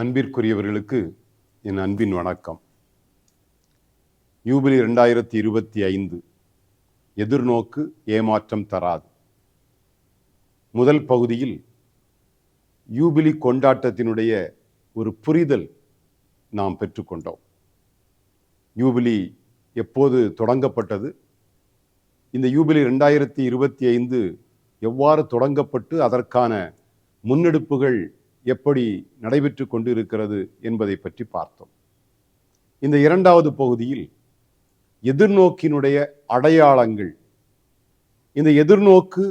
அன்பிற்குரியவர்களுக்கு என் அன்பின் வணக்கம். யூபிலி ரெண்டாயிரத்தி இருபத்தி ஐந்து எதிர்நோக்கு ஏமாற்றம் தராது. முதல் பகுதியில் யூபிலி கொண்டாட்டத்தினுடைய ஒரு புரிதல் நாம் பெற்றுக்கொண்டோம். யூபிலி எப்போது தொடங்கப்பட்டது? இந்த யூபிலி ரெண்டாயிரத்தி இருபத்தி ஐந்து எவ்வாறு தொடங்கப்பட்டு அதற்கான முன்னெடுப்புகள் எப்படி நடைபெற்று கொண்டிருக்கிறது என்பதை பற்றி பார்த்தோம். இந்த இரண்டாவது பகுதியில் எதிர்நோக்கினுடைய அடையாளங்கள். இந்த எதிர்நோக்கு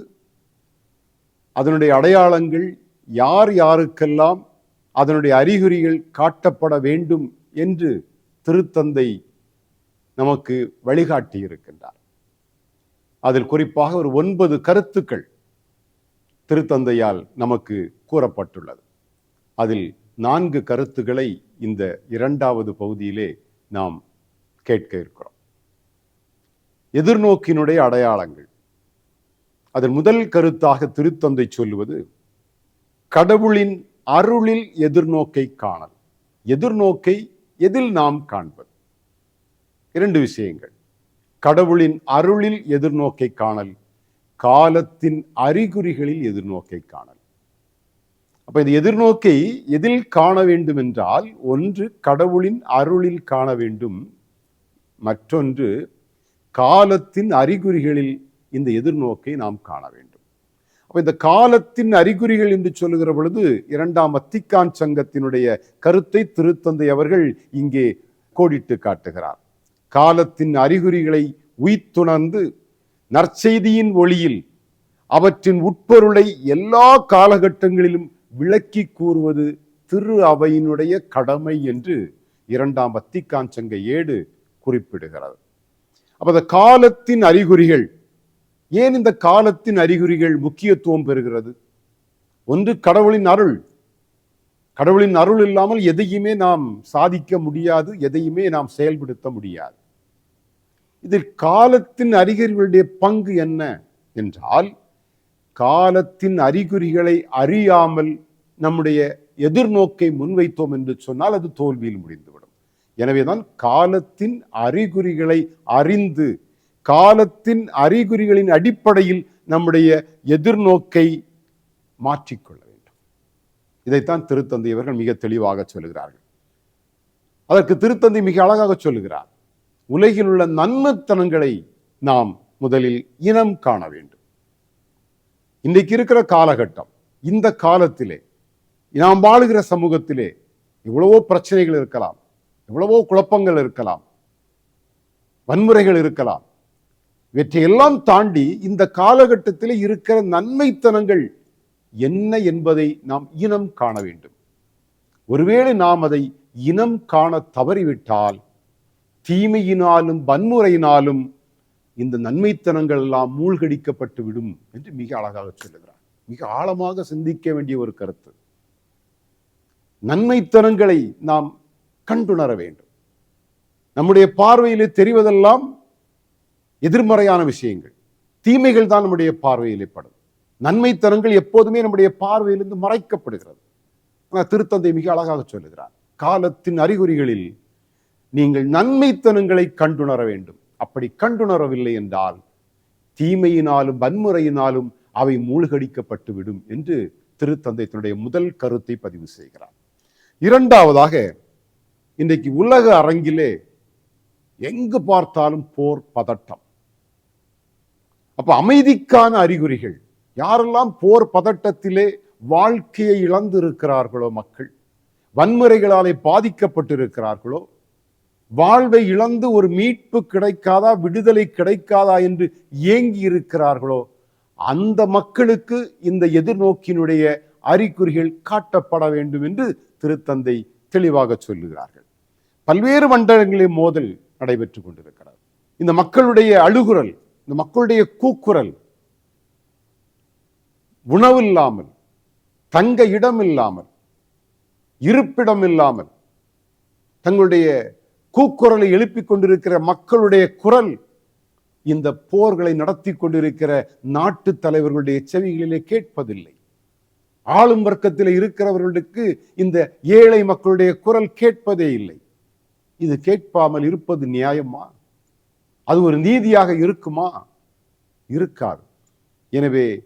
அதனுடைய அடையாளங்கள் யார் யாருக்கெல்லாம் அதனுடைய அறிகுறிகள் காட்டப்பட வேண்டும் என்று திருத்தந்தை நமக்கு வழிகாட்டி இருக்கின்றார் அதில் குறிப்பாக ஒரு ஒன்பது கருத்துக்கள் திருத்தந்தையால் நமக்கு கூறப்பட்டுள்ளது. அதில் நான்கு கருத்துக்களை இந்த இரண்டாவது பகுதியிலே நாம் கேட்க இருக்கிறோம். எதிர்நோக்கினுடைய அடையாளங்கள். அதன் முதல் கருத்தாக திருத்தந்தை சொல்லுவது கடவுளின் அருளில் எதிர்நோக்கை காணல். எதிர்நோக்கை எதில் நாம் காண்பது? இரண்டு விஷயங்கள். கடவுளின் அருளில் எதிர்நோக்கை காணல் காலத்தின் அறிகுறிகளில் எதிர்நோக்கை காணல். அப்ப இந்த எதிர்நோக்கை எதில் காண வேண்டும் என்றால் ஒன்று கடவுளின் அருளில் காண வேண்டும். மற்றொன்று காலத்தின் அறிகுறிகளில் இந்த எதிர்நோக்கை நாம் காண வேண்டும். அப்போ இந்த காலத்தின் அறிகுறிகள் என்று சொல்லுகிற பொழுது இரண்டாம் அத்திக்கான் சங்கத்தினுடைய கருத்தை திருத்தந்தை அவர்கள் இங்கே கோடிட்டு காட்டுகிறார். காலத்தின் அறிகுறிகளை உய்த்துணர்ந்து நற்செய்தியின் ஒளியில் அவற்றின் உட்பொருளை எல்லா காலகட்டங்களிலும் விளக்கி கூறுவது திரு அவையினுடைய கடமை என்று இரண்டாம் வத்திக்கான் சங்க ஏடு குறிப்பிடுகிறது. அப்ப அந்த காலத்தின் அறிகுறிகள் ஏன் இந்த காலத்தின் அறிகுறிகள் முக்கியத்துவம் பெறுகிறது? ஒன்று கடவுளின் அருள். கடவுளின் அருள் இல்லாமல் எதையுமே நாம் சாதிக்க முடியாது எதையுமே நாம் செயல்படுத்த முடியாது. இதில் காலத்தின் அறிகுறிகளுடைய பங்கு என்ன? என்றால் காலத்தின் அறிகுறிகளை அறியாமல் நம்முடைய எதிர்நோக்கை முன்வைத்தோம் என்று சொன்னால் அது தோல்வியில் முடிந்துவிடும். எனவேதான் காலத்தின் அறிகுறிகளை அறிந்து காலத்தின் அறிகுறிகளின் அடிப்படையில் நம்முடைய எதிர்நோக்கை மாற்றிக்கொள்ள வேண்டும். இதைத்தான் திருத்தந்தை இவர்கள் மிக தெளிவாக சொல்கிறார்கள் அதற்கு திருத்தந்தை மிக அழகாக சொல்லுகிறார். உலகில் உள்ள நன்மத்தனங்களை நாம் முதலில் இனம் காண வேண்டும். இன்றைக்கு இருக்கிற காலகட்டம் இந்த காலத்திலே நாம் வாழுகிற சமூகத்திலே எவ்வளவோ பிரச்சனைகள் இருக்கலாம் எவ்வளவோ குழப்பங்கள் இருக்கலாம் வன்முறைகள் இருக்கலாம். இவற்றையெல்லாம் தாண்டி இந்த காலகட்டத்தில் இருக்கிற நன்மைத்தனங்கள் என்ன என்பதை நாம் இனம் காண வேண்டும். ஒருவேளை நாம் அதை இனம் காண தவறிவிட்டால் தீமையினாலும் வன்முறையினாலும் இந்த நன்மைத்தனங்கள் எல்லாம் மூழ்கடிக்கப்பட்டு விடும் என்று மிக அழகாக சொல்லுகிறார். மிக ஆழமாக சிந்திக்க வேண்டிய ஒரு கருத்து. நன்மைத்தனங்களை நாம் கண்டுணர வேண்டும். நம்முடைய பார்வையிலே தெரிவதெல்லாம் எதிர்மறையான விஷயங்கள். தீமைகள் தான் நம்முடைய பார்வையிலே படும். நன்மைத்தனங்கள் எப்போதுமே நம்முடைய பார்வையிலிருந்து மறைக்கப்படுகிறது. ஆனால் திருத்தந்தை மிக அழகாக சொல்லுகிறார். காலத்தின் அறிகுறிகளில் நீங்கள் நன்மைத்தனங்களை கண்டுணர வேண்டும். அப்படி கண்டுணரவில்லை என்றால் தீமையினாலும் வன்முறையினாலும் அவை மூழ்கடிக்கப்பட்டு விடும் என்று திருத்தந்தை தன்னுடைய முதல் கருத்தை பதிவு செய்கிறார். இரண்டாவதாக இன்றைக்கு உலக அரங்கிலே எங்கு பார்த்தாலும் போர் பதட்டம். அப்ப அமைதிக்கான அறிகுறிகள் யாரெல்லாம் போர் பதட்டத்திலே வாழ்க்கையை இழந்திருக்கிறார்களோ மக்கள் வன்முறைகளாலே பாதிக்கப்பட்டிருக்கிறார்களோ வாழ்வை இழந்து ஒரு மீட்பு கிடைக்காதா விடுதலை கிடைக்காதா என்று ஏங்கி இருக்கிறார்களோ அந்த மக்களுக்கு இந்த எதிர்நோக்கினுடைய அறிகுறிகள் காட்டப்பட வேண்டும் என்று திருத்தந்தை தெளிவாக சொல்லுகிறார்கள். பல்வேறு மண்டலங்களில் மோதல் நடைபெற்றுக் கொண்டிருக்கிறது. இந்த மக்களுடைய அழுகுரல் இந்த மக்களுடைய கூக்குரல் உணவு இல்லாமல் தங்க இடம் இல்லாமல் இருப்பிடம் இல்லாமல் தங்களுடைய கூக்குரலை எழுப்பிக் கொண்டிருக்கிற மக்களுடைய குரல் இந்த போர்களை நடத்தி கொண்டிருக்கிற நாட்டு தலைவர்களுடைய செவிகளிலே கேட்பதில்லை. ஆளும் வர்க்கத்தில் இருக்கிறவர்களுக்கு இந்த ஏழை மக்களுடைய குரல் கேட்பதே இல்லை. இது கேட்பாமல் இருப்பது நியாயமா? அது ஒரு நீதியாக இருக்குமா? இருக்காது. எனவே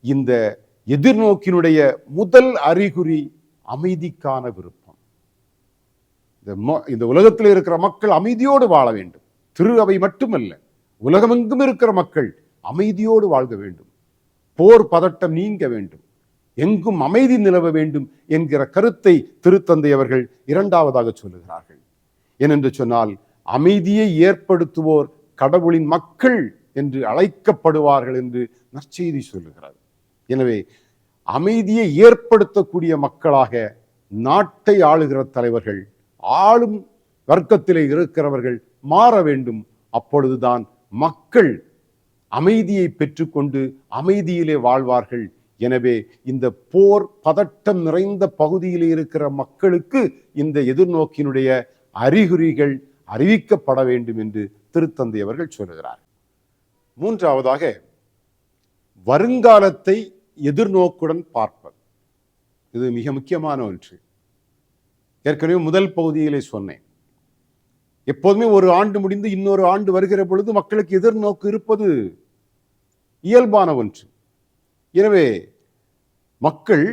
இந்த எதிர்நோக்கினுடைய முதல் அறிகுறி அமைதிக்கான விருப்பம். இந்த உலகத்தில் இருக்கிற மக்கள் அமைதியோடு வாழ வேண்டும். திரு அவை மட்டுமல்ல உலகமெங்கும் இருக்கிற மக்கள் அமைதியோடு வாழ்க வேண்டும். போர் பதட்டம் நீங்க வேண்டும். எங்கும் அமைதி நிலவ வேண்டும் என்கிற கருத்தை திருத்தந்தை அவர்கள் இரண்டாவதாக சொல்லுகிறார்கள். ஏனென்று சொன்னால் அமைதியை ஏற்படுத்துவோர் கடவுளின் மக்கள் என்று அழைக்கப்படுவார்கள் என்று நற்செய்தி சொல்லுகிறது. எனவே அமைதியை ஏற்படுத்தக்கூடிய மக்களாக நாட்டை ஆளுகிற தலைவர்கள் ஆளும் வர்க்கத்திலே இருக்கிறவர்கள் மாற வேண்டும். அப்பொழுதுதான் மக்கள் அமைதியை பெற்றுக்கொண்டு அமைதியிலே வாழ்வார்கள். எனவே இந்த போர் பதட்டம் நிறைந்த பகுதியில் இருக்கிற மக்களுக்கு இந்த எதிர்நோக்கினுடைய அறிகுறிகள் அறிவிக்கப்பட வேண்டும் என்று திருத்தந்தை அவர்கள் சொல்லுகிறார். மூன்றாவதாக வருங்காலத்தை எதிர்நோக்குடன் பார்ப்பது. இது மிக முக்கியமான ஒன்று. ஏற்கனவே முதல் பகுதியிலே சொன்னேன். எப்போதுமே ஒரு ஆண்டு முடிந்து இன்னொரு ஆண்டு வருகிற பொழுது மக்களுக்கு எதிர்நோக்கு இருப்பது இயல்பான ஒன்று. எனவே மக்கள்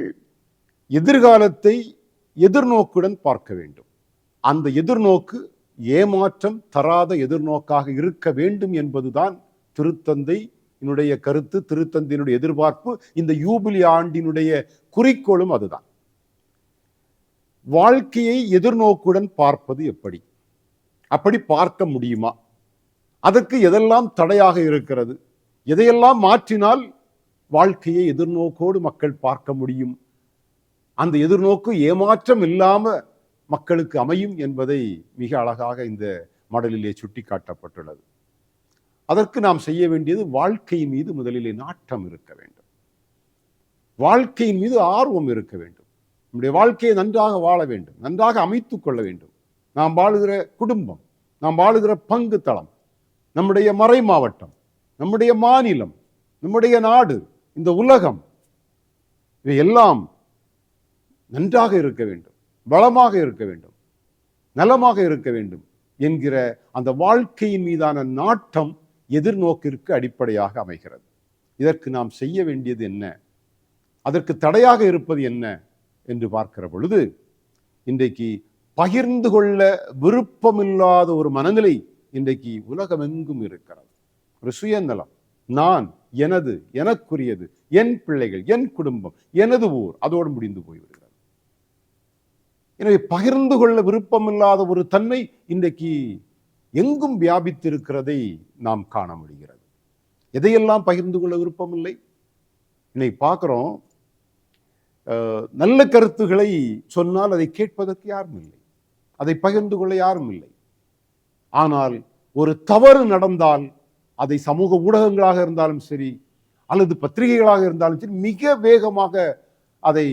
எதிர்காலத்தை எதிர்நோக்குடன் பார்க்க வேண்டும். அந்த எதிர்நோக்கு ஏமாற்றம் தராத எதிர்நோக்காக இருக்க வேண்டும் என்பதுதான் திருத்தந்தை என்னுடைய கருத்து திருத்தந்தையினுடைய எதிர்பார்ப்பு இந்த யூபிலி ஆண்டினுடைய குறிக்கோளும் அதுதான். வாழ்க்கையை எதிர்நோக்குடன் பார்ப்பது எப்படி? அப்படி பார்க்க முடியுமா? அதற்கு எதெல்லாம் தடையாக இருக்கிறது? எதையெல்லாம் மாற்றினால் வாழ்க்கையை எதிர்நோக்கோடு மக்கள் பார்க்க முடியும்? அந்த எதிர்நோக்கு ஏமாற்றம் இல்லாமல் மக்களுக்கு அமையும் என்பதை மிக அழகாக இந்த மடலிலே சுட்டிக்காட்டப்பட்டுள்ளது. அதற்கு நாம் செய்ய வேண்டியது வாழ்க்கையின் மீது முதலிலே நாட்டம் இருக்க வேண்டும். வாழ்க்கையின் மீது ஆர்வம் இருக்க வேண்டும். நம்முடைய வாழ்க்கையை நன்றாக வாழ வேண்டும் நன்றாக அமைத்து கொள்ள வேண்டும். நாம் வாழுகிற குடும்பம் நாம் வாழுகிற பங்கு தளம் நம்முடைய மறை மாவட்டம் நம்முடைய மாநிலம் நம்முடைய நாடு இந்த உலகம் இவை எல்லாம் நன்றாக இருக்க வேண்டும் வளமாக இருக்க வேண்டும் நலமாக இருக்க வேண்டும் என்கிற அந்த வாழ்க்கையின் மீதான நாட்டம் எதிர்நோக்கிற்கு அடிப்படையாக அமைகிறது. இதற்கு நாம் செய்ய வேண்டியது என்ன? அதற்கு தடையாக இருப்பது என்ன? என்று பார்க்கிற பொழுது இன்றைக்கு பகிர்ந்து கொள்ள விருப்பமில்லாத ஒரு மனநிலை இன்றைக்கு உலகமெங்கும் இருக்கிறது. ஒரு சுயநலம். நான் எனது எனக்குரியது என் பிள்ளைகள் என் குடும்பம் எனது ஊர் அதோடு முடிந்து போய்விடுகிறது. எனவே பகிர்ந்து கொள்ள விருப்பமில்லாத ஒரு தன்மை இன்றைக்கு எங்கும் வியாபித்திருக்கிறதை நாம் காண முடிகிறது. எதையெல்லாம் பகிர்ந்து கொள்ள விருப்பமில்லை? இன்னைக்கு பார்க்குறோம் நல்ல கருத்துக்களை சொன்னால் அதை கேட்பதற்கு யாரும் இல்லை. அதை பகிர்ந்து கொள்ள யாரும் இல்லை. ஆனால் ஒரு தவறு நடந்தால் அதை சமூக ஊடகங்களாக இருந்தாலும் சரி அல்லது பத்திரிகைகளாக இருந்தாலும் சரி மிக வேகமாக அதை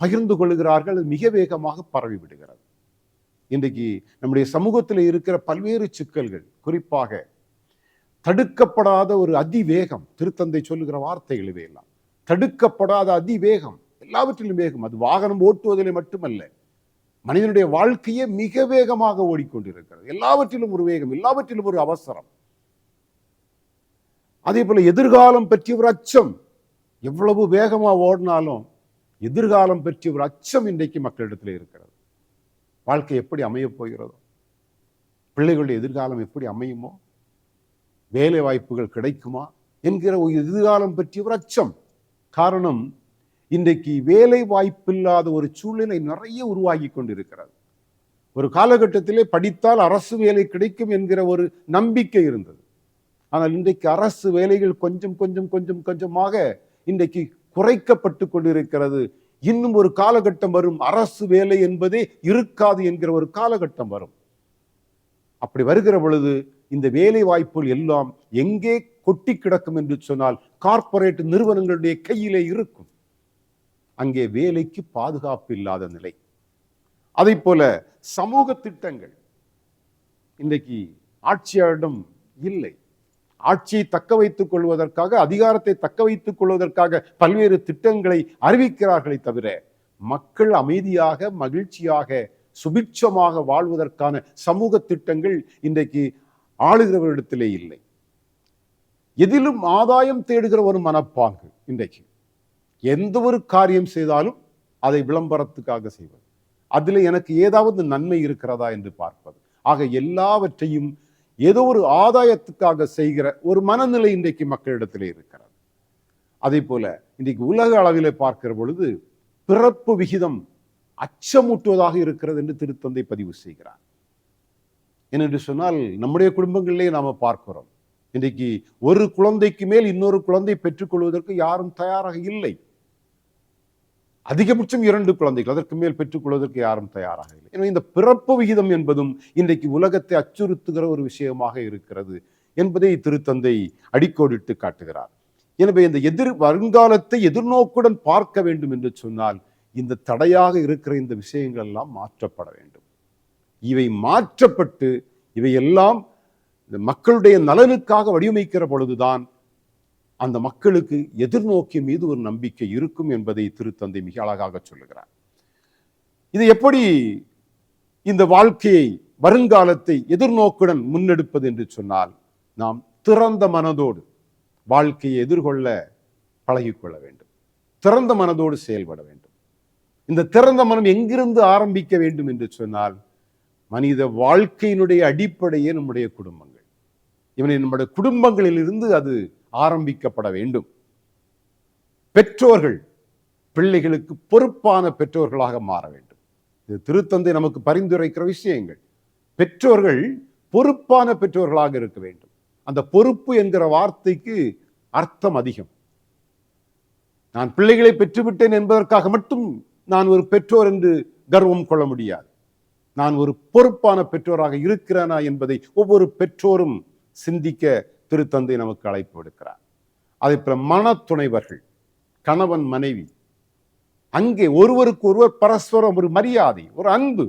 பகிர்ந்து கொள்கிறார்கள் அது மிக வேகமாக பரவி விடுகிறது. இன்றைக்கு நம்முடைய சமூகத்தில் இருக்கிற பல்வேறு சிக்கல்கள் குறிப்பாக தடுக்கப்படாத ஒரு அதிவேகம் திருத்தந்தை சொல்லுகிற வார்த்தைகள் இவையெல்லாம் தடுக்கப்படாத அதிவேகம் எல்லாவற்றிலும் வேகம். அது வாகனம் ஓட்டுவதிலே மட்டுமல்ல மனிதனுடைய வாழ்க்கையே மிக வேகமாக ஓடிக்கொண்டிருக்கிறது. எல்லாவற்றிலும் ஒரு வேகம் எல்லாவற்றிலும் ஒரு அவசரம். அதே போல எதிர்காலம் பற்றி ஒரு அச்சம். எவ்வளவு வேகமா ஓடினாலும் எதிர்காலம் பற்றிய ஒரு அச்சம் இன்றைக்கு மக்களிடத்தில் இருக்கிறது. வாழ்க்கை எப்படி அமையப் போகிறதோ பிள்ளைகளுடைய எதிர்காலம் எப்படி அமையுமோ வேலை வாய்ப்புகள் கிடைக்குமா என்கிற ஒரு எதிர்காலம் பற்றிய ஒரு அச்சம். காரணம் இன்றைக்கு வேலை வாய்ப்பில்லாத ஒரு சூழ்நிலை நிறைய உருவாகி கொண்டிருக்கிறது. ஒரு காலகட்டத்திலே படித்தால் அரசு வேலை கிடைக்கும் என்கிற ஒரு நம்பிக்கை இருந்தது. ஆனால் இன்றைக்கு அரசு வேலைகள் கொஞ்சம் கொஞ்சம் கொஞ்சம் கொஞ்சமாக இன்றைக்கு குறைக்கப்பட்டு கொண்டிருக்கிறது. இன்னும் ஒரு காலகட்டம் வரும். அரசு வேலை என்பதே இருக்காது என்கிற ஒரு காலகட்டம் வரும். அப்படி வருகிற பொழுது இந்த வேலை வாய்ப்புகள் எல்லாம் எங்கே கொட்டி கிடக்கும் என்று சொன்னால் கார்ப்பரேட் நிறுவனங்களுடைய கையிலே இருக்கும். அங்கே வேலைக்கு பாதுகாப்பு இல்லாத நிலை. அதை போல சமூக திட்டங்கள் இன்றைக்கு ஆட்சியாளரிடம் இல்லை. ஆட்சியை தக்க வைத்துக் கொள்வதற்காக அதிகாரத்தை தக்க வைத்துக் கொள்வதற்காக பல்வேறு திட்டங்களை அறிவிக்கிறார்களே தவிர மக்கள் அமைதியாக மகிழ்ச்சியாக சுபிட்சமாக வாழ்வதற்கான சமூக திட்டங்கள் இன்றைக்கு ஆளுகிறவரிடத்திலே இல்லை. எதிலும் ஆதாயம் தேடுகிற ஒரு மனப்பாங்கு இன்றைக்கு. எந்த ஒரு காரியம் செய்தாலும் அதை விளம்பரத்துக்காக செய்வது. அதில் எனக்கு ஏதாவது நன்மை இருக்கிறதா என்று பார்ப்பது. ஆக எல்லாவற்றையும் ஏதோ ஒரு ஆதாயத்துக்காக செய்கிற ஒரு மனநிலை இன்றைக்கு மக்களிடத்திலே இருக்கிறது. அதே போல இன்றைக்கு உலக அளவில் பார்க்கிற பொழுது பிறப்பு விகிதம் அச்சமூட்டுவதாக இருக்கிறது என்று திருத்தந்தை பதிவு செய்கிறார். ஏனென்று சொன்னால் நம்முடைய குடும்பங்களிலே நாம் பார்க்கிறோம். இன்றைக்கு ஒரு குழந்தைக்கு மேல் இன்னொரு குழந்தை பெற்றுக்கொள்வதற்கு யாரும் தயாராக இல்லை. அதிகபட்சம் இரண்டு குழந்தைகள் அதற்கு மேல் பெற்றுக்கொள்வதற்கு யாரும் தயாராக இல்லை. எனவே இந்த பிறப்பு விகிதம் என்பதும் இன்றைக்கு உலகத்தை அச்சுறுத்துகிற ஒரு விஷயமாக இருக்கிறது என்பதை திருத்தந்தை அடிக்கோடிட்டு காட்டுகிறார். எனவே இந்த எதிர் வருங்காலத்தை எதிர்நோக்குடன் பார்க்க வேண்டும் என்று சொன்னால் இந்த தடையாக இருக்கிற இந்த விஷயங்கள் எல்லாம் மாற்றப்பட வேண்டும். இவை மாற்றப்பட்டு இவையெல்லாம் இந்த மக்களுடைய நலனுக்காக வடிவமைக்கிற பொழுதுதான் அந்த மக்களுக்கு எதிர்நோக்கின் மீது ஒரு நம்பிக்கை இருக்கும் என்பதை திருத்தந்தை மிக அழகாக சொல்லுகிறார். இது எப்படி இந்த வாழ்க்கையை வருங்காலத்தை எதிர்நோக்குடன் முன்னெடுப்பது என்று சொன்னால் நாம் திறந்த மனதோடு வாழ்க்கையை எதிர்கொள்ள பழகிக்கொள்ள வேண்டும். திறந்த மனதோடு செயல்பட வேண்டும். இந்த திறந்த மனம் எங்கிருந்து ஆரம்பிக்க வேண்டும் என்று சொன்னால் மனித வாழ்க்கையினுடைய அடிப்படையே நம்முடைய குடும்பங்கள். இவனை நம்முடைய குடும்பங்களிலிருந்து அது ஆரம்பிக்கப்பட வேண்டும். பெற்றோர்கள் பிள்ளைகளுக்கு பொறுப்பான பெற்றோர்களாக மாற வேண்டும். இது திருத்தந்தை நமக்கு பரிந்துரைக்கிற விஷயங்கள். பெற்றோர்கள் பொறுப்பான பெற்றோர்களாக இருக்க வேண்டும். அந்த பொறுப்பு என்கிற வார்த்தைக்கு அர்த்தம் அதிகம். நான் பிள்ளைகளை பெற்றுவிட்டேன் என்பதற்காக மட்டும் நான் ஒரு பெற்றோர் என்று கர்வம் கொள்ள முடியாது. நான் ஒரு பொறுப்பான பெற்றோராக இருக்கிறேனா என்பதை ஒவ்வொரு பெற்றோரும் சிந்திக்க திருத்தந்தை நமக்கு அழைப்பு விடுக்கிறார். அதே போல மனத்துணைவர்கள் கணவன் மனைவி அங்கே ஒருவருக்கு ஒருவர் பரஸ்பரம் ஒரு மரியாதை ஒரு அன்பு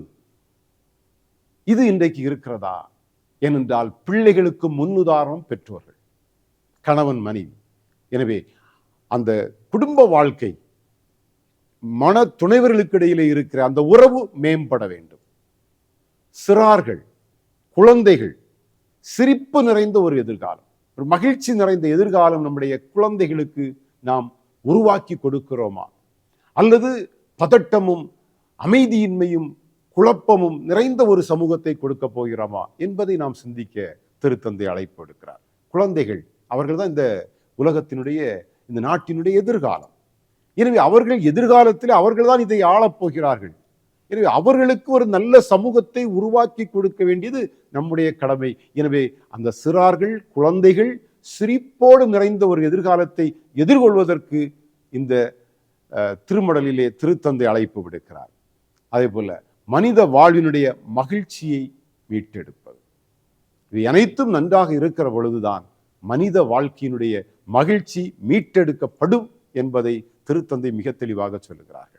இது இன்றைக்கு இருக்கிறதா? ஏனென்றால் பிள்ளைகளுக்கு முன்னுதாரணம் பெற்றோர்கள் கணவன் மனைவி. எனவே அந்த குடும்ப வாழ்க்கை மன துணைவர்களுக்கு இடையிலே இருக்கிற அந்த உறவு மேம்பட வேண்டும். சிறார்கள் குழந்தைகள் சிரிப்பு நிறைந்த ஒரு எதிர்காலம். ஒரு மகிழ்ச்சி நிறைந்த எதிர்காலம் நம்முடைய குழந்தைகளுக்கு நாம் உருவாக்கி கொடுக்கிறோமா? அல்லது பதட்டமும் அமைதியின்மையும் குழப்பமும் நிறைந்த ஒரு சமூகத்தை கொடுக்க போகிறோமா என்பதை நாம் சிந்திக்க திருத்தந்தை அழைப்பு எடுக்கிறார் குழந்தைகள் அவர்கள் தான் இந்த உலகத்தினுடைய இந்த நாட்டினுடைய எதிர்காலம். எனவே அவர்கள் எதிர்காலத்தில் அவர்கள் தான் இதை ஆளப் போகிறார்கள். எனவே அவர்களுக்கு ஒரு நல்ல சமூகத்தை உருவாக்கி கொடுக்க வேண்டியது நம்முடைய கடமை. எனவே அந்த சிறார்கள் குழந்தைகள் சிரிப்போடு நிறைந்த ஒரு எதிர்காலத்தை எதிர்கொள்வதற்கு இந்த அஹ், திருமடலிலே திருத்தந்தை அழைப்பு விடுக்கிறார். அதே போல மனித வாழ்வினுடைய மகிழ்ச்சியை மீட்டெடுப்பது. இவை அனைத்தும் நன்றாக இருக்கிற பொழுதுதான் மனித வாழ்க்கையினுடைய மகிழ்ச்சி மீட்டெடுக்கப்படும் என்பதை திருத்தந்தை மிக தெளிவாக சொல்லுகிறார்கள்.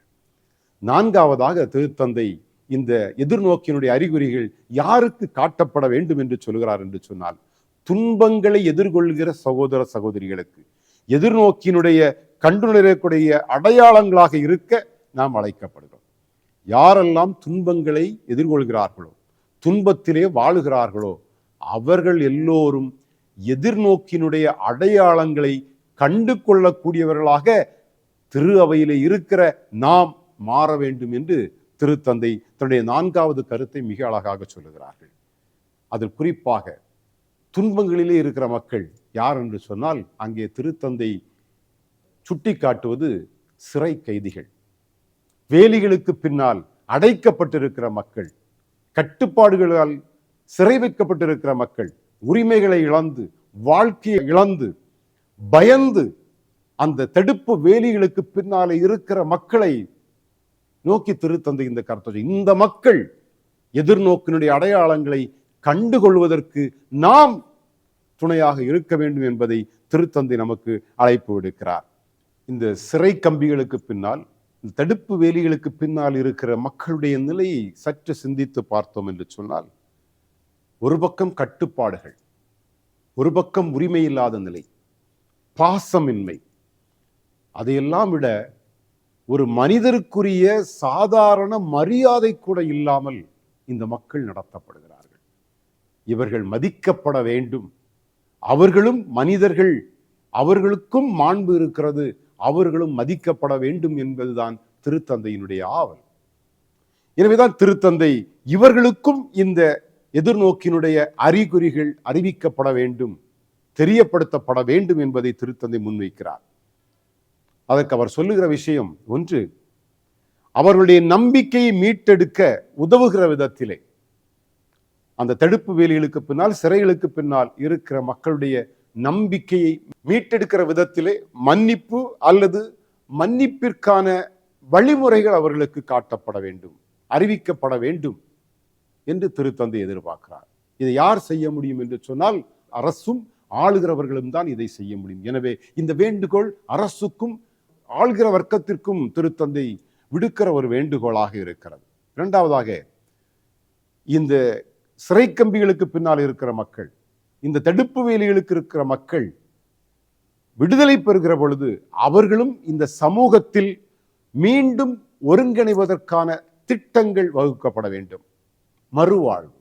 நான்காவதாக திருத்தந்தை இந்த எதிர்நோக்கினுடைய அறிகுறிகள் யாருக்கு காட்டப்பட வேண்டும் என்று சொல்கிறார் என்று சொன்னால் துன்பங்களை எதிர்கொள்கிற சகோதர சகோதரிகளுக்கு எதிர்நோக்கினுடைய கண்டுணரக்கூடிய அடையாளங்களாக இருக்க நாம் அழைக்கப்படுகிறோம். யாரெல்லாம் துன்பங்களை எதிர்கொள்கிறார்களோ துன்பத்திலே வாழுகிறார்களோ அவர்கள் எல்லோரும் எதிர்நோக்கினுடைய அடையாளங்களை கண்டு கொள்ளக்கூடியவர்களாக திரு அவையிலே இருக்கிற நாம் மாற வேண்டும் என்று திருத்தந்தை தன்னுடைய நான்காவது கருத்தை மிக அழகாக சொல்லுகிறார்கள். அதில் குறிப்பாக துன்பங்களிலே இருக்கிற மக்கள் யார் என்று சொன்னால் அங்கே திருத்தந்தை சுட்டிக்காட்டுவது சிறை கைதிகள். வேலிகளுக்கு பின்னால் அடைக்கப்பட்டிருக்கிற மக்கள் கட்டுப்பாடுகளால் சிறை வைக்கப்பட்டிருக்கிற மக்கள் உரிமைகளை இழந்து வாழ்க்கையை இழந்து பயந்து அந்த தடுப்பு வேலிகளுக்கு பின்னாலே இருக்கிற மக்களை நோக்கி திருத்தந்தை இந்த கருத்தை இந்த மக்கள் எதிர்நோக்கினுடைய அடையாளங்களை கண்டுகொள்வதற்கு நாம் துணையாக இருக்க வேண்டும் என்பதை திருத்தந்தை நமக்கு அழைப்பு விடுக்கிறார். இந்த சிறை கம்பிகளுக்கு பின்னால் இந்த தடுப்பு வேலிகளுக்கு பின்னால் இருக்கிற மக்களுடைய நிலையை சற்று சிந்தித்து பார்த்தோம் என்று சொன்னால் ஒரு பக்கம் கட்டுப்பாடுகள் ஒரு பக்கம் உரிமை இல்லாத நிலை பாசமின்மை அதையெல்லாம் விட ஒரு மனிதருக்குரிய சாதாரண மரியாதை கூட இல்லாமல் இந்த மக்கள் நடத்தப்படுகிறார்கள். இவர்கள் மதிக்கப்பட வேண்டும். அவர்களும் மனிதர்கள். அவர்களுக்கும் மாண்பு இருக்கிறது. அவர்களும் மதிக்கப்பட வேண்டும் என்பதுதான் திருத்தந்தையினுடைய ஆவல். எனவேதான் திருத்தந்தை இவர்களுக்கும் இந்த எதிர்நோக்கினுடைய அறிகுறிகள் அறிவிக்கப்பட வேண்டும் தெரியப்படுத்தப்பட வேண்டும் என்பதை திருத்தந்தை முன்வைக்கிறார். அதற்கு அவர் சொல்லுகிற விஷயம் ஒன்று அவர்களுடைய நம்பிக்கையை மீட்டெடுக்க உதவுகிற விதத்திலே அந்த தடுப்பு வேலிகளுக்கு பின்னால் சிறைகளுக்கு பின்னால் இருக்கிற மக்களுடைய நம்பிக்கையை மீட்டெடுக்கிற விதத்திலே மன்னிப்பு அல்லது மன்னிப்பிற்கான வழிமுறைகள் அவர்களுக்கு காட்டப்பட வேண்டும் அறிவிக்கப்பட வேண்டும் என்று திருத்தந்தை எதிர்பார்க்கிறார். இதை யார் செய்ய முடியும் என்று சொன்னால் அரசும் ஆளுகிறவர்களும் தான் இதை செய்ய முடியும். எனவே இந்த வேண்டுகோள் அரசுக்கும் ஆள்கிற வர்க்கத்திற்கும் திருத்தந்தை விடுக்கிற ஒரு வேண்டுகோளாக இருக்கிறது. இரண்டாவதாக இந்த சிறை கம்பிகளுக்கு பின்னால் இருக்கிற மக்கள் இந்த தடுப்பு வேலிகளுக்கு இருக்கிற மக்கள் விடுதலை பெறுகிற பொழுது அவர்களும் இந்த சமூகத்தில் மீண்டும் ஒருங்கிணைவதற்கான திட்டங்கள் வகுக்கப்பட வேண்டும். மறுவாழ்வு.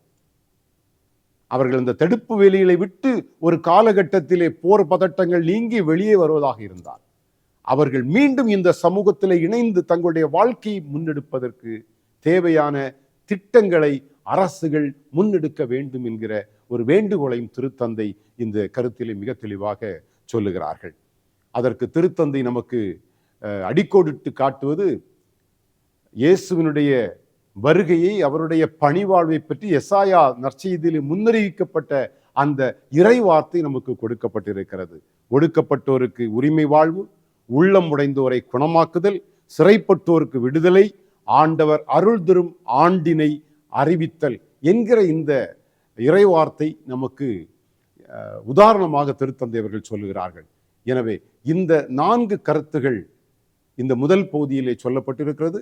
அவர்கள் இந்த தடுப்பு வேலிகளை விட்டு ஒரு காலகட்டத்திலே போர் பதட்டங்கள் நீங்கி வெளியே வருவதாக இருந்தால் அவர்கள் மீண்டும் இந்த சமூகத்தில் இணைந்து தங்களுடைய வாழ்க்கையை முன்னெடுப்பதற்கு தேவையான திட்டங்களை அரசுகள் முன்னெடுக்க வேண்டும் என்கிற ஒரு வேண்டுகோளையும் திருத்தந்தை இந்த கருத்திலே மிக தெளிவாக சொல்லுகிறார்கள். அதற்கு திருத்தந்தை நமக்கு அடிக்கோடிட்டு காட்டுவது இயேசுவினுடைய வருகையை அவருடைய பணிவாழ்வை பற்றி எசாயா நற்செய்தியில் முன்னறிவிக்கப்பட்ட அந்த இறை வார்த்தை நமக்கு கொடுக்கப்பட்டிருக்கிறது. ஒடுக்கப்பட்டோருக்கு உரிமை வாழ்வு உள்ளம் உடைந்தோரை குணமாக்குதல் சிறைப்பட்டோருக்கு விடுதலை ஆண்டவர் அருள் தரும் ஆண்டினை அறிவித்தல் என்கிற இந்த இறைவார்த்தை நமக்கு உதாரணமாக திருத்தந்தையவர்கள் சொல்லுகிறார்கள். எனவே இந்த நான்கு கருத்துகள் இந்த முதல் பகுதியிலே சொல்லப்பட்டிருக்கிறது.